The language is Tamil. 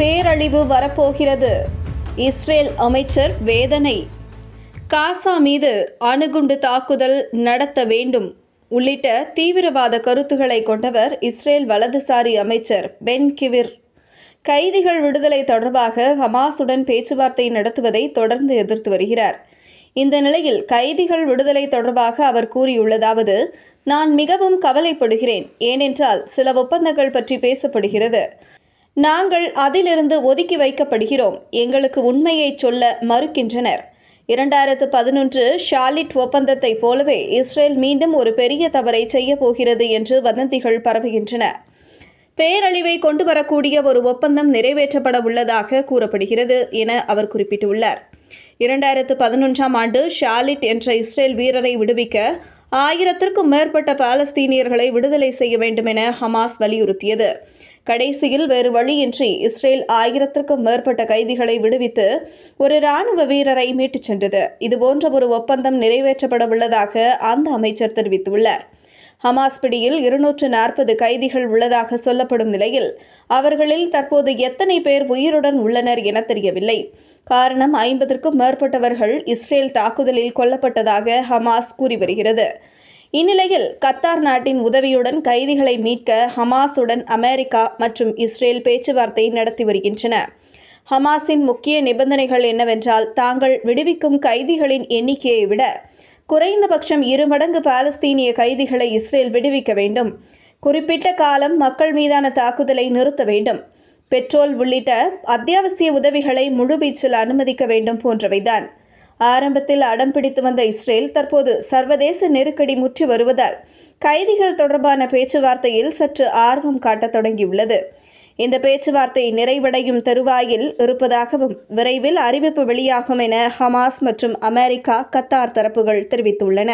பேரழிவு வரப்போகிறது. இஸ்ரேல் அமைச்சர் வேதனை. காசா மீது அணுகுண்டு தாக்குதல் நடத்த வேண்டும். உள்ளிட்ட தீவிரவாத கருத்துக்களை கொண்டவர் இஸ்ரேல் வலதுசாரி அமைச்சர் பென் கிவிர். கைதிகள் விடுதலை தொடர்பாக ஹமாஸுடன் பேச்சுவார்த்தை நடத்துவதை தொடர்ந்து எதிர்த்து வருகிறார். இந்த நிலையில் கைதிகள் விடுதலை தொடர்பாக அவர் கூறியுள்ளதாவது நான் மிகவும் கவலைப்படுகிறேன். ஏனென்றால் சில ஒப்பந்தங்கள் பற்றி பேசப்படுகிறது. நாங்கள் அதிலிருந்து ஒதுக்கி வைக்கப்படுகிறோம். எங்களுக்கு உண்மையை சொல்ல மறுக்கின்றனர். இரண்டாயிரத்து பதினொன்று ஷாலிட் ஒப்பந்தத்தை போலவே இஸ்ரேல் மீண்டும் ஒரு பெரிய தவறை செய்ய போகிறது என்று வதந்திகள் பரவுகின்றன. பேரழிவை கொண்டு வரக்கூடிய ஒரு ஒப்பந்தம் நிறைவேற்றப்பட உள்ளதாக கூறப்படுகிறது என அவர் குறிப்பிட்டுள்ளார். இரண்டாயிரத்து பதினொன்றாம் ஆண்டு ஷாலிட் என்ற இஸ்ரேல் வீரரை விடுவிக்க ஆயிரத்திற்கும் மேற்பட்ட பாலஸ்தீனியர்களை விடுதலை செய்ய வேண்டும் என ஹமாஸ் வலியுறுத்தியது. கடைசியில் வேறு வழியின்றி இஸ்ரேல் ஆயிரத்திற்கும் மேற்பட்ட கைதிகளை விடுவித்து ஒரு இராணுவ வீரரை மீட்டுச் சென்றது. இதுபோன்ற ஒரு ஒப்பந்தம் நிறைவேற்றப்பட உள்ளதாக அந்த அமைச்சர் தெரிவித்துள்ளார். ஹமாஸ் பிடியில் இருநூற்று நாற்பது கைதிகள் உள்ளதாக சொல்லப்படும் நிலையில் அவர்களில் தற்போது எத்தனை பேர் உயிருடன் உள்ளனர் என தெரியவில்லை. காரணம் ஐம்பதற்கும் மேற்பட்டவர்கள் இஸ்ரேல் தாக்குதலில் கொல்லப்பட்டதாக ஹமாஸ் கூறி வருகிறது. இந்நிலையில் கத்தார் நாட்டின் உதவியுடன் கைதிகளை மீட்க ஹமாஸுடன் அமெரிக்கா மற்றும் இஸ்ரேல் பேச்சுவார்த்தை நடத்தி வருகின்றன. ஹமாஸின் முக்கிய நிபந்தனைகள் என்னவென்றால் தாங்கள் விடுவிக்கும் கைதிகளின் எண்ணிக்கையை விட குறைந்தபட்சம் இரு மடங்கு பாலஸ்தீனிய கைதிகளை இஸ்ரேல் விடுவிக்க வேண்டும். குறிப்பிட்ட காலம் மக்கள் மீதான தாக்குதலை நிறுத்த வேண்டும். பெட்ரோல் உள்ளிட்ட அத்தியாவசிய உதவிகளை முழுவீச்சில் அனுமதிக்க வேண்டும் போன்றவைதான். ஆரம்பத்தில் அடம் பிடித்து வந்த இஸ்ரேல் தற்போது சர்வதேச நெருக்கடி முற்றி வருவதால் கைதிகள் தொடர்பான பேச்சுவார்த்தையில் சற்று ஆர்வம் காட்டத் தொடங்கியுள்ளது. இந்த பேச்சுவார்த்தை நிறைவடையும் தருவாயில் இருப்பதாகவும் விரைவில் அறிவிப்பு வெளியாகும் என ஹமாஸ் மற்றும் அமெரிக்கா கத்தார் தரப்புகள் தெரிவித்துள்ளன.